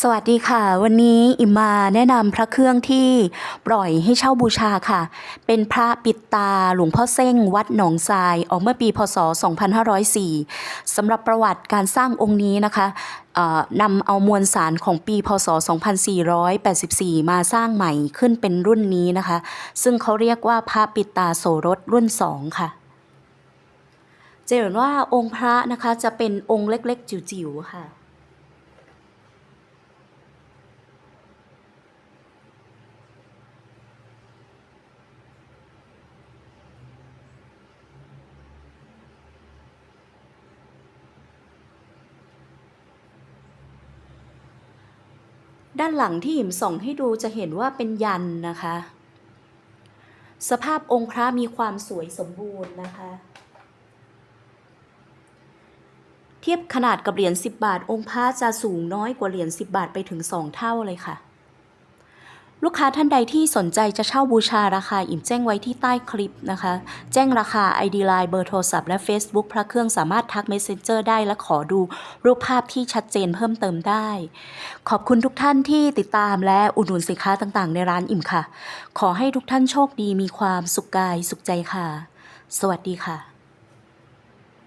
สวัสดีค่ะ วันนี้อิมมาแนะนำพระเครื่องที่ปล่อยให้เช่าบูชาค่ะ เป็นพระปิดตาหลวงพ่อเส้งวัดหนองทรายออกเมื่อปีพศ 2504สำหรับประวัติการสร้างองค์นี้นะคะนำเอามวลสารของปีพศ 2484 มาสร้างใหม่ขึ้นเป็นรุ่นนี้นะคะ ซึ่งเขาเรียกว่าพระปิดตาโสรถรุ่น 2 ค่ะจะเห็นว่าองค์พระนะคะจะเป็นองค์เล็กๆจิ๋วๆค่ะ ด้านหลังที่หิมส่องให้ดูจะเห็นว่าเป็นยันนะคะ สภาพองค์พระมีความสวยสมบูรณ์นะคะ เทียบขนาดกับเหรียญ10 บาท องค์พระจะสูงน้อยกว่าเหรียญ10 บาทไปถึง 2 เท่าเลยค่ะ ลูกค้าท่านใดที่สนใจจะเช่าบูชาราคาอิ่มแจ้งไว้ที่ใต้คลิปนะคะ แจ้งราคา ID Line เบอร์โทรศัพท์และ Facebook พระเครื่องสามารถทัก Messenger ได้และขอดูรูปภาพที่ชัดเจนเพิ่มเติมได้ ขอบคุณทุกท่านที่ติดตามและอุดหนุนสินค้าต่างๆ ในร้านอิ่มค่ะ ขอให้ทุกท่านโชคดีมีความสุขกายสุขใจค่ะ สวัสดีค่ะ